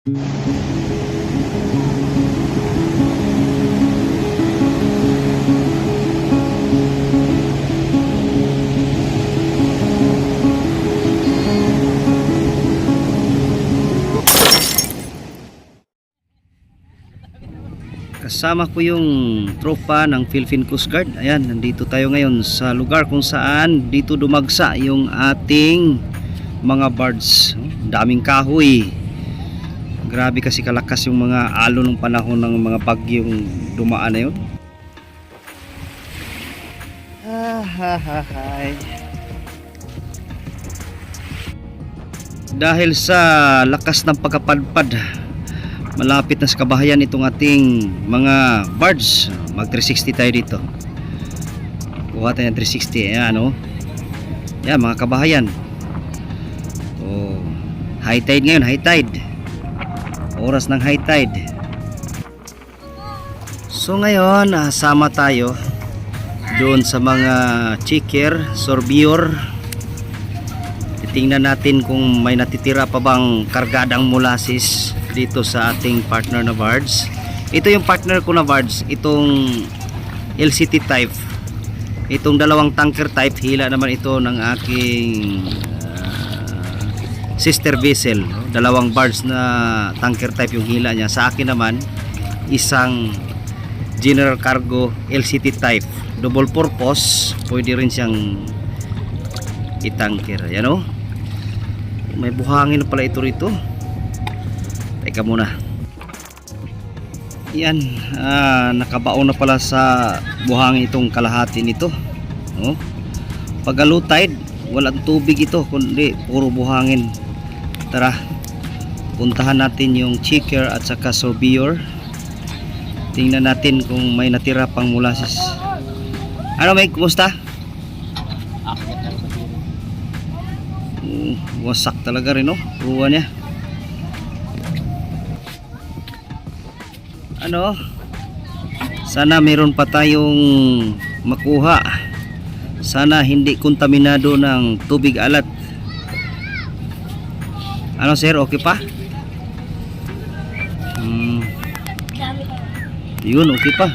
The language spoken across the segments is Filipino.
Kasama ko yung tropa ng Philippine Coast Guard. Ayan, nandito tayo ngayon sa lugar kung saan dito dumagsa yung ating mga birds. Daming kahoy. Grabe kasi kalakas yung mga alo ng panahon ng mga bagyong dumaan na yun. Ah, ha, ha. Dahil sa lakas ng pagkapadpad malapit na sa kabahayan itong ating mga birds mag 360 tayo dito. Kuha tayo ng 360 ayan o yan mga kabahayan. Oh, high tide ngayon high tide oras ng high tide so ngayon ah, sama tayo doon sa mga chicker sorbior titingnan natin kung may natitira pa bang kargadang molasses dito sa ating partner na Vards. Ito yung partner ko na Vards, itong LCT type. Itong dalawang tanker type, hila naman ito ng aking sister vessel. Dalawang Vards na tanker type yung hila niya. Sa akin naman, isang general cargo LCT type. Double purpose, pwede rin siyang itanker. Yan o. May buhangin pala ito rito. Teka muna. Yan, ah, nakabaon na pala sa buhangin itong kalahati nito. Oh. Pag tide, walang tubig ito, kundi puro buhangin. Tara, puntahan natin yung chicker at saka sorbior. Tingnan natin kung may natira pang molasses. Ano, Meg? Kumusta? Mm, wasak talaga rin, no? Ruwa niya. ano sana meron pa tayong makuha sana hindi kontaminado ng tubig alat ano sir okay pa hmm, yun okay pa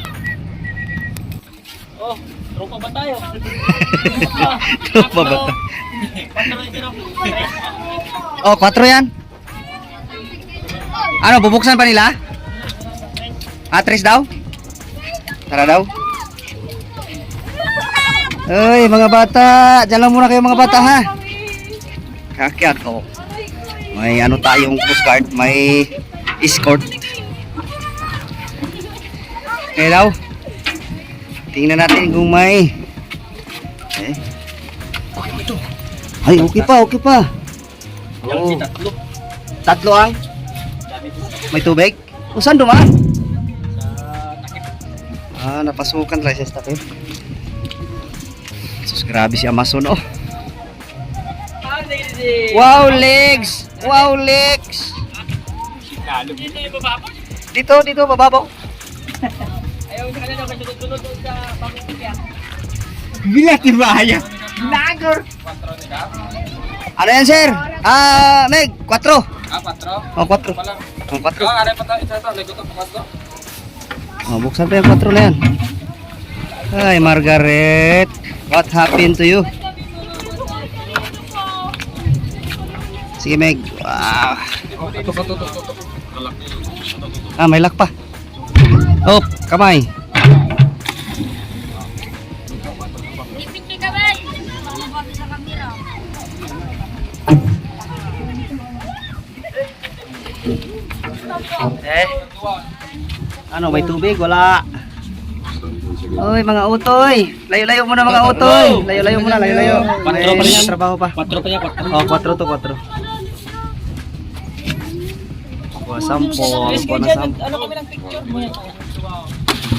Oh, tropa ba tayo? Tropa ba tayo? Oh 4 yan ano bubuksan pa nila Atris daw? Tara daw. Ay, mga bata. Diyan lang muna kayo mga bata ha. Kakyat ko. May ano tayong coast guard. May escort. Okay daw. Tingnan natin kung may eh. Ay, okay pa, okay pa. Oh, tatlo. tatlo ang may tubig. O saan dumaan? Sa takip. Ah, napasukan tayo sa takip. Sus, grabe si Amazon, oh. Wow, legs! Wow, legs! Dito, dito, bababaw. Ayaw sa kanila, sunod-sunod doon sa Bahaya. Lager. Patro nila. Ano yan, sir? Ah, Meg, 4. Ah, patro. Oh, 4. Pala. Oh, 4. Ah, aray pa tayo. Isa ito. Lego to. Patro. Oh, buksan yung 4 na yan. Hi, Margaret. What happened to you? Sige, Meg. Wow. Ito, ito, ito, ito. Ah, may lock pa. Oh, kamay. Ipinti ka ba? Mamababi sa kamera. Eh. Ano, may tubig? Wala. Oy, mga utoy. Layo-layo muna mga utoy. Layo-layo muna, layo-layo. Patro pa rin yan. trabaho pa. Patro pa niya, patro. Oh, 4 to 4. Sampo, kuha na sampo. Ano kami ng picture mo yan?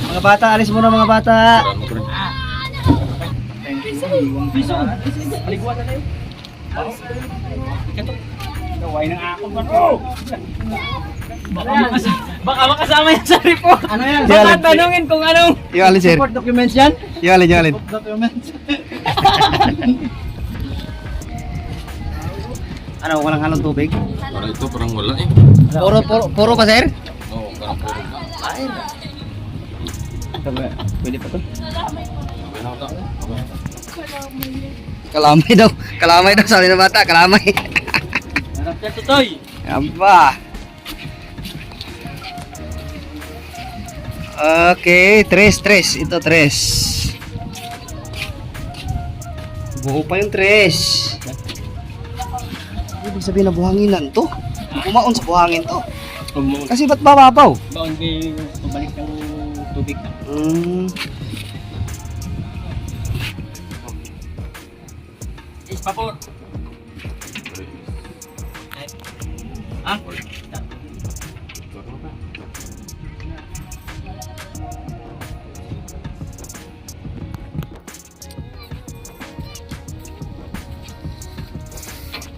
Mga bata, alis muna mga bata. Piso. Aligwa na tayo. Ikato. Gaway ng ako ba? Baka, makasama, baka makasama yan sa report. Ano yan? Baka tanungin kung anong Yung alin, sir. report documents yan. Yung alin, yung alin. Documents. Ano, walang halong tubig? Para ito parang wala eh. Puro, puro, puro pa, sir? Oo, parang puro na. Pwede pa to? Kalamay daw. Kalamay daw, sabi ng bata. Kalamay. Harap siya tutoy. Aba. Okay, tres, tres. Ito, tres. Buo pa yung tres. Ibig sabihin na buhanginan to. Kumaon sa buhangin to. Kasi ba't bababaw? Baon di pabalik ng tubig. Hmm. Is papor. Ah?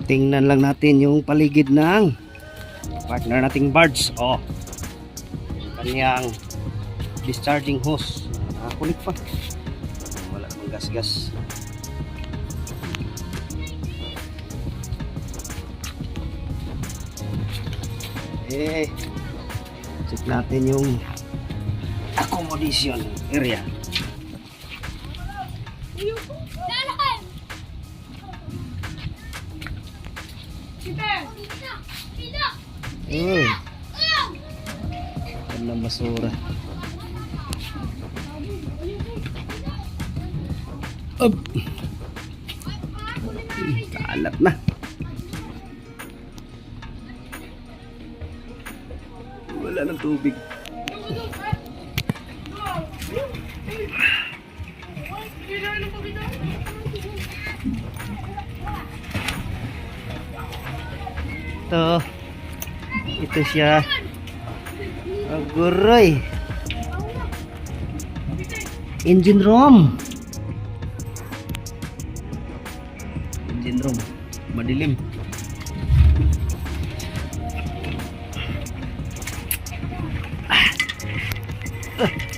Tingnan lang natin yung paligid ng partner nating barge. Oh. Kanyang discharging hose. Nakakulit pa. Wala namang gas-gas. Eh, check natin yung accommodation area. Ayaw! ang basura. Up. Kalat na. Wala ng tubig. Ito. Ito siya. Aguroy. Engine room. Engine room. Madilim. Ah.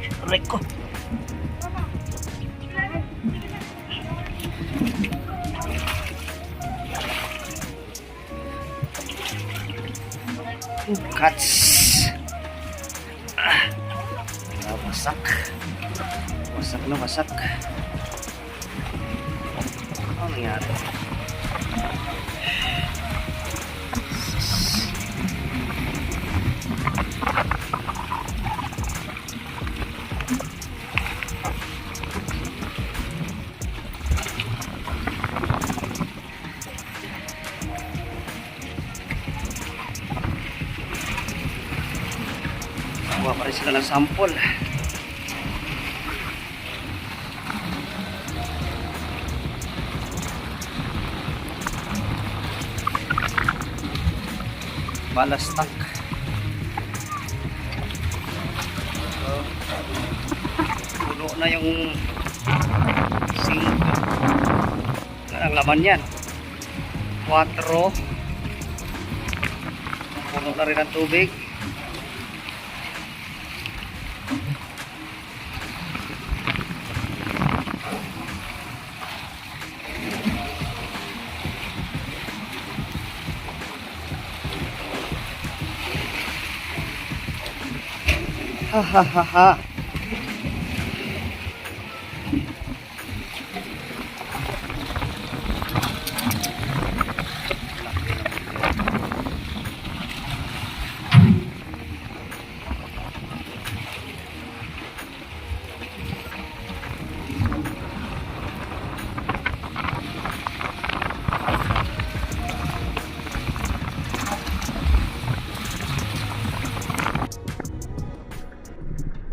Wasak. Wasak na wasak. Ano nangyari? Kuha pa rin sila ng sample. Ballast tank. So, puno na yung sink. Ang laman yan? 4. Puno na rin ang tubig. Ha ha ha ha.